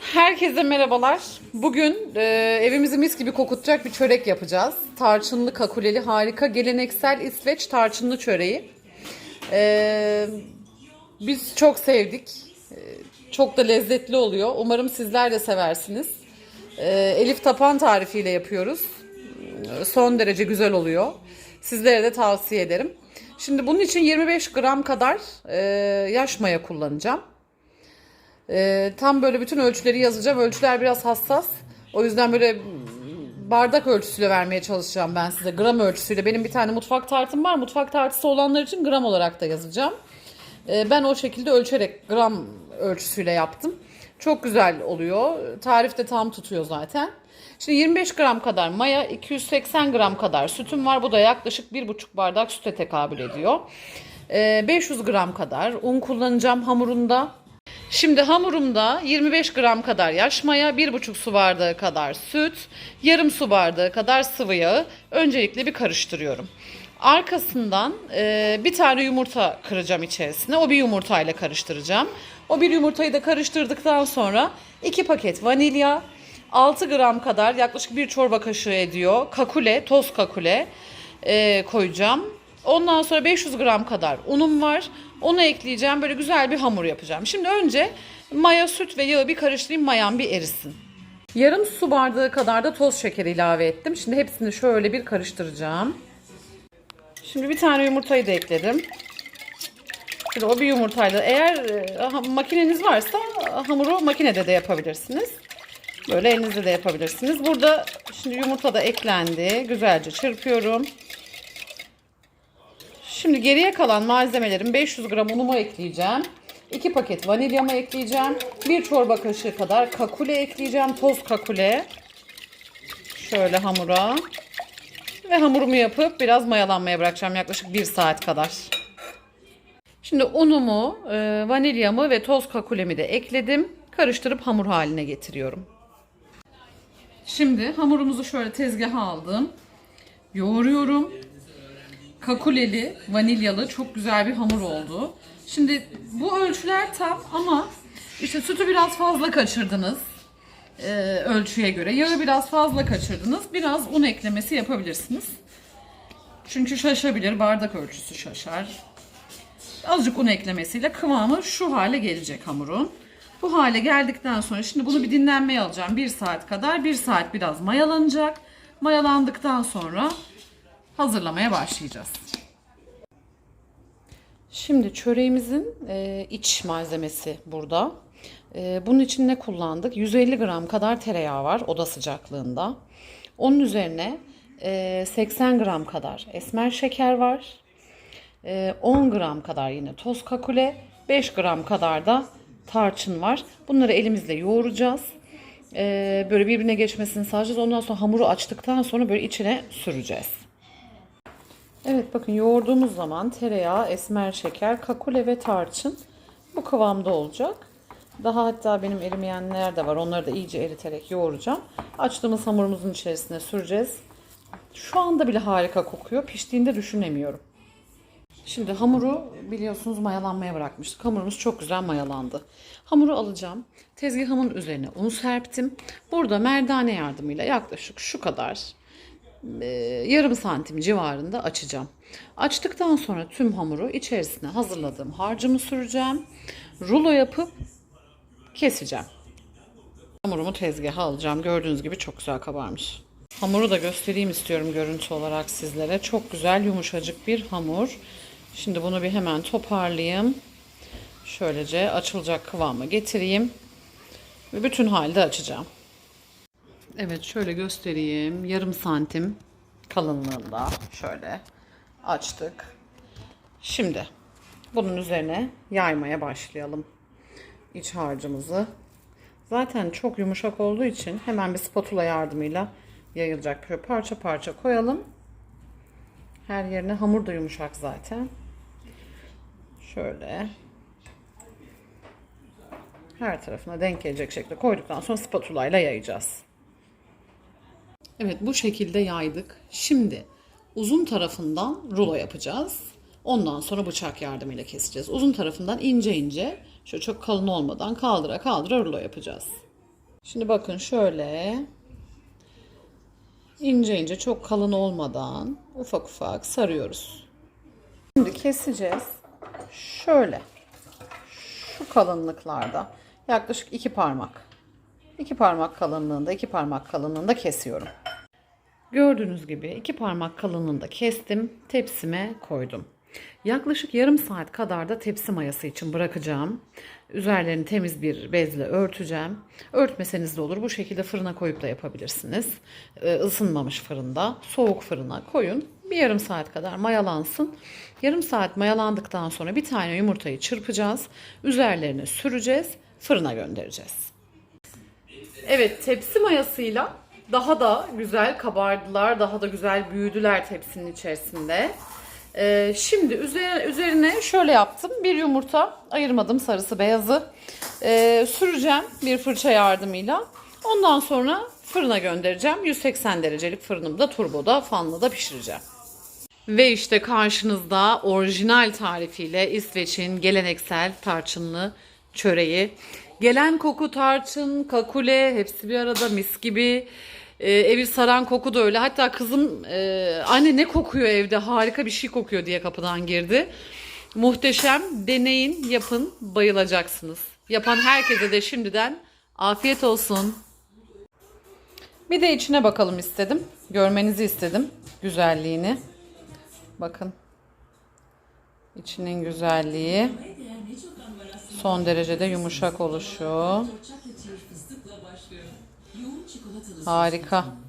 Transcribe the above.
Herkese merhabalar. Bugün e, evimizi mis gibi kokutacak bir çörek yapacağız. Tarçınlı kakuleli harika geleneksel İsveç tarçınlı çöreği. E, biz çok sevdik. E, çok da lezzetli oluyor. Umarım sizler de seversiniz. E, Elif Tapan tarifiyle yapıyoruz. E, Son derece güzel oluyor. Sizlere de tavsiye ederim. Şimdi bunun için 25 gram kadar e, yaş maya kullanacağım. Ee, tam böyle bütün ölçüleri yazacağım. Ölçüler biraz hassas. O yüzden böyle bardak ölçüsüyle vermeye çalışacağım ben size. Gram ölçüsüyle. Benim bir tane mutfak tartım var. Mutfak tartısı olanlar için gram olarak da yazacağım. Ee, ben o şekilde ölçerek gram ölçüsüyle yaptım. Çok güzel oluyor. Tarif de tam tutuyor zaten. Şimdi 25 gram kadar maya, 280 gram kadar sütüm var. Bu da yaklaşık 1,5 bardak süte tekabül ediyor. Ee, 500 gram kadar un kullanacağım hamurunda. Şimdi hamurumda 25 gram kadar yaş maya, 1,5 su bardağı kadar süt, yarım su bardağı kadar sıvı yağı öncelikle bir karıştırıyorum. Arkasından e, bir tane yumurta kıracağım içerisine. O bir yumurtayla karıştıracağım. O bir yumurtayı da karıştırdıktan sonra 2 paket vanilya, 6 gram kadar yaklaşık bir çorba kaşığı ediyor kakule, toz kakule e, koyacağım. Ondan sonra 500 gram kadar unum var. Onu ekleyeceğim. Böyle güzel bir hamur yapacağım. Şimdi önce maya, süt ve yağı bir karıştırayım. Mayam bir erisin. Yarım su bardağı kadar da toz şeker ilave ettim. Şimdi hepsini şöyle bir karıştıracağım. Şimdi bir tane yumurtayı da ekledim. Şimdi o bir yumurtayla eğer e, makineniz varsa hamuru makinede de yapabilirsiniz. Böyle elinizde de yapabilirsiniz. Burada şimdi yumurta da eklendi. Güzelce çırpıyorum. Şimdi geriye kalan malzemelerim 500 gram unumu ekleyeceğim. 2 paket vanilyamı ekleyeceğim. 1 çorba kaşığı kadar kakule ekleyeceğim. Toz kakule. Şöyle hamura. Ve hamurumu yapıp biraz mayalanmaya bırakacağım. Yaklaşık 1 saat kadar. Şimdi unumu, e, vanilyamı ve toz kakulemi de ekledim. Karıştırıp hamur haline getiriyorum. Şimdi hamurumuzu şöyle tezgaha aldım. Yoğuruyorum kakuleli, vanilyalı çok güzel bir hamur oldu. Şimdi bu ölçüler tam ama işte sütü biraz fazla kaçırdınız e, ölçüye göre. Yağı biraz fazla kaçırdınız. Biraz un eklemesi yapabilirsiniz. Çünkü şaşabilir. Bardak ölçüsü şaşar. Azıcık un eklemesiyle kıvamı şu hale gelecek hamurun. Bu hale geldikten sonra şimdi bunu bir dinlenmeye alacağım. Bir saat kadar. Bir saat biraz mayalanacak. Mayalandıktan sonra hazırlamaya başlayacağız. Şimdi çöreğimizin e, iç malzemesi burada. E, bunun için ne kullandık? 150 gram kadar tereyağı var oda sıcaklığında. Onun üzerine e, 80 gram kadar esmer şeker var. E, 10 gram kadar yine toz kakule, 5 gram kadar da tarçın var. Bunları elimizle yoğuracağız. E, böyle birbirine geçmesini sağlayacağız. Ondan sonra hamuru açtıktan sonra böyle içine süreceğiz. Evet bakın yoğurduğumuz zaman tereyağı, esmer şeker, kakule ve tarçın bu kıvamda olacak. Daha hatta benim erimeyenler de var. Onları da iyice eriterek yoğuracağım. Açtığımız hamurumuzun içerisine süreceğiz. Şu anda bile harika kokuyor. Piştiğinde düşünemiyorum. Şimdi hamuru biliyorsunuz mayalanmaya bırakmıştık. Hamurumuz çok güzel mayalandı. Hamuru alacağım. Tezgahımın üzerine un serptim. Burada merdane yardımıyla yaklaşık şu kadar yarım santim civarında açacağım. Açtıktan sonra tüm hamuru içerisine hazırladığım harcımı süreceğim. Rulo yapıp keseceğim. Hamurumu tezgaha alacağım. Gördüğünüz gibi çok güzel kabarmış. Hamuru da göstereyim istiyorum görüntü olarak sizlere. Çok güzel yumuşacık bir hamur. Şimdi bunu bir hemen toparlayayım. Şöylece açılacak kıvama getireyim. Ve bütün halde açacağım. Evet şöyle göstereyim. Yarım santim kalınlığında şöyle açtık. Şimdi bunun üzerine yaymaya başlayalım iç harcımızı. Zaten çok yumuşak olduğu için hemen bir spatula yardımıyla yayılacak. Böyle parça parça koyalım. Her yerine hamur da yumuşak zaten. Şöyle her tarafına denk gelecek şekilde koyduktan sonra spatula ile yayacağız. Evet bu şekilde yaydık. Şimdi uzun tarafından rulo yapacağız. Ondan sonra bıçak yardımıyla keseceğiz. Uzun tarafından ince ince, şöyle çok kalın olmadan kaldıra kaldıra rulo yapacağız. Şimdi bakın şöyle ince ince çok kalın olmadan ufak ufak sarıyoruz. Şimdi keseceğiz. Şöyle. Şu kalınlıklarda yaklaşık iki parmak. iki parmak kalınlığında, iki parmak kalınlığında kesiyorum. Gördüğünüz gibi iki parmak kalınlığında kestim, tepsime koydum. Yaklaşık yarım saat kadar da tepsi mayası için bırakacağım. Üzerlerini temiz bir bezle örteceğim. Örtmeseniz de olur. Bu şekilde fırına koyup da yapabilirsiniz. Ee, ısınmamış fırında, soğuk fırına koyun. Bir yarım saat kadar mayalansın. Yarım saat mayalandıktan sonra bir tane yumurtayı çırpacağız. Üzerlerine süreceğiz. Fırına göndereceğiz. Evet tepsi mayasıyla daha da güzel kabardılar. Daha da güzel büyüdüler tepsinin içerisinde. Ee, şimdi üzerine, üzerine şöyle yaptım. Bir yumurta ayırmadım sarısı beyazı. Ee, süreceğim bir fırça yardımıyla. Ondan sonra fırına göndereceğim. 180 derecelik fırınımda turboda fanlıda pişireceğim. Ve işte karşınızda orijinal tarifiyle İsveç'in geleneksel tarçınlı çöreği. Gelen koku tarçın, kakule hepsi bir arada mis gibi. Ee, evi saran koku da öyle. Hatta kızım e, anne ne kokuyor evde harika bir şey kokuyor diye kapıdan girdi. Muhteşem deneyin yapın bayılacaksınız. Yapan herkese de şimdiden afiyet olsun. Bir de içine bakalım istedim. Görmenizi istedim güzelliğini. Bakın. İçinin güzelliği. Son derecede yumuşak oluşu. Harika. ve.